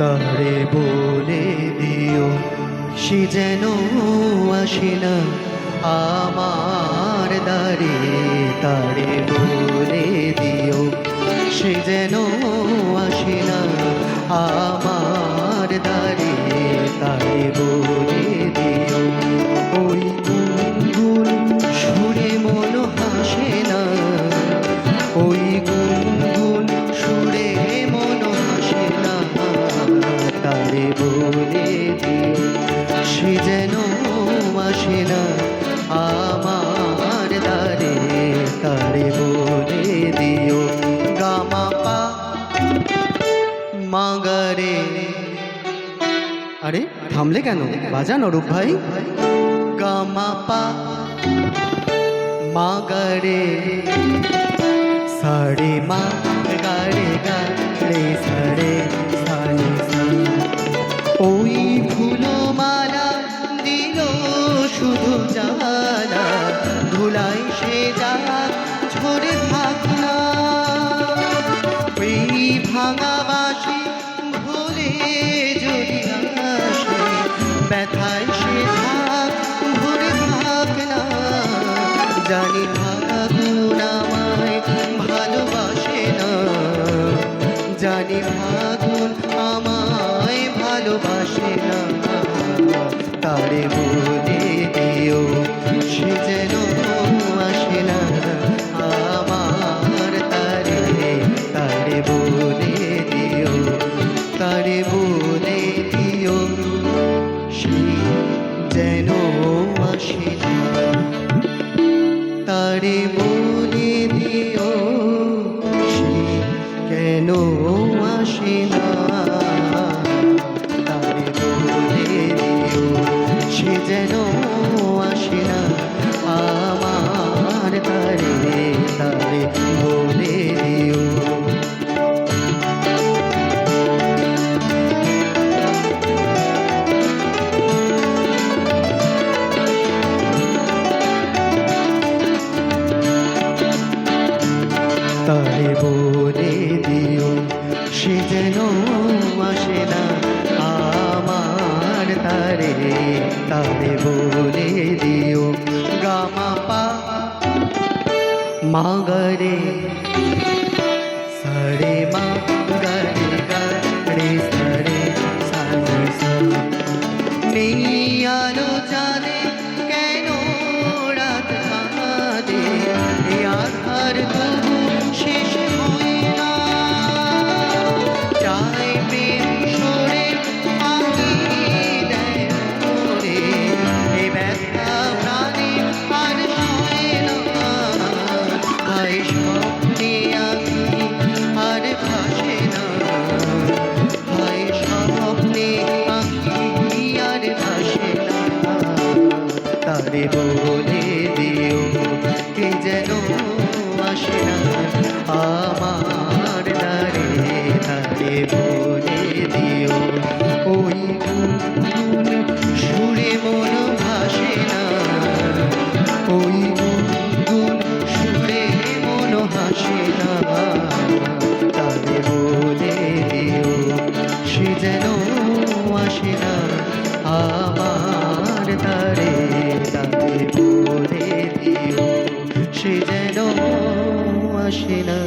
তারে বলে দিও, সে যেন আসে না আমার দ্বারে। তারে বলে দিও, সে যেন আসে না আমার দ্বারে। তারে বলে দিও, ওই গুনগুন সুরে মন হাসে না, ওই গুনগুন সে যেন আসে না, আমার দ্বারে তারে বলে দিও। গামা পা মাগারে আরে, থামলে কেন? বাজান অরূপ ভাই। গামা পা মাগারে সাড়ে মা গাড়ে ধুলাই সে যা ঝরে থাক না ওই ভাঙা ভুলে যদি আসে, ব্যথায় সে থাক ভরে থাক না জানি ভাগুন ভালোবাসে না। জানি ভাগুন আমায় ভালোবাসে না। তারে বলে তারে বলে দিও, সে কেন আসে না? বলে দিও, সে যেন আসে না। আমার তারে তারে বলে তারে বলে দিও সে যেন আসে না আমার তারে। তারে বলে দিও, গামা পা মাগরে, সারে মা গরে গরে সারে সারে সা নেই আলো জানে তারে বলে দিও, কে যেন আসে না আমার দ্বারে। তারে বলে দিও, ওই গুনগুন সুরে মন ভাসে না ওই গুনগুন সুরে মন হাসে না তারে বলে দিও, সে যেন আসে না আমার আসে না